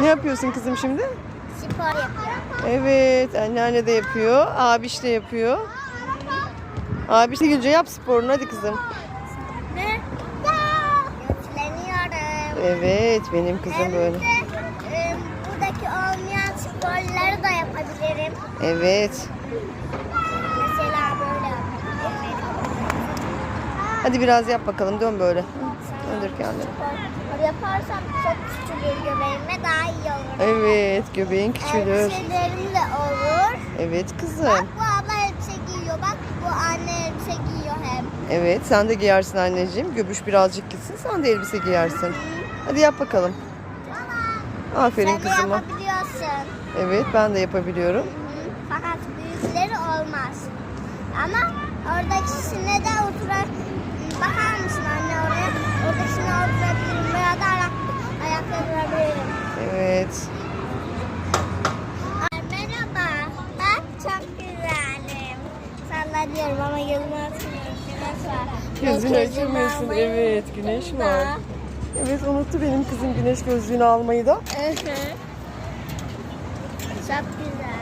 Ne yapıyorsun kızım şimdi? Spor yapıyorum. Evet, anneanne de yapıyor. Abiş de yapıyor. Abiş de Gülce yap sporunu hadi kızım. Ve yükleniyorum. Evet, benim kızım Hem böyle. de e, buradaki olmayan sporları da yapabilirim. Evet. Mesela böyle yapabilirim. Hadi biraz yap bakalım. Dön böyle. Döndür kendini. Yaparsam çok küçülür göbeğime daha iyi olur. Evet, göbeğin küçülür. Elbiselerim de olur. Evet Bak kızım. bu abla elbise giyiyor. Bak bu anne elbise giyiyor hem. Evet, sen de giyersin anneciğim. Göbüş birazcık gitsin. Sen de elbise giyersin. Hadi yap bakalım. Aferin Sen kızıma. yapabiliyorsun. Evet, ben de yapabiliyorum. Hı, Fakat büyükleri olmaz. Ama oradakisine de oturar. Sallanıyorum ama açmıyorum. Güneş var. Gözünü açamıyorsun. Evet, güneş var. Evet, unuttu benim kızım güneş gözlüğünü almayı da. Hı. Çok güzel.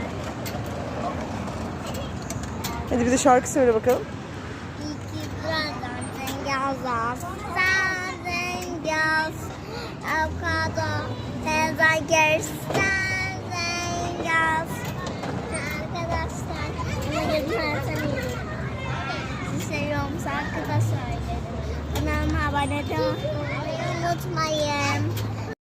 Hadi bir de şarkı söyle bakalım. İyi ki buradan zengazaz. Sen zengaz. Avokado. Sen zengaz. arkadaşlar. Kanalıma abone olmayı unutmayın.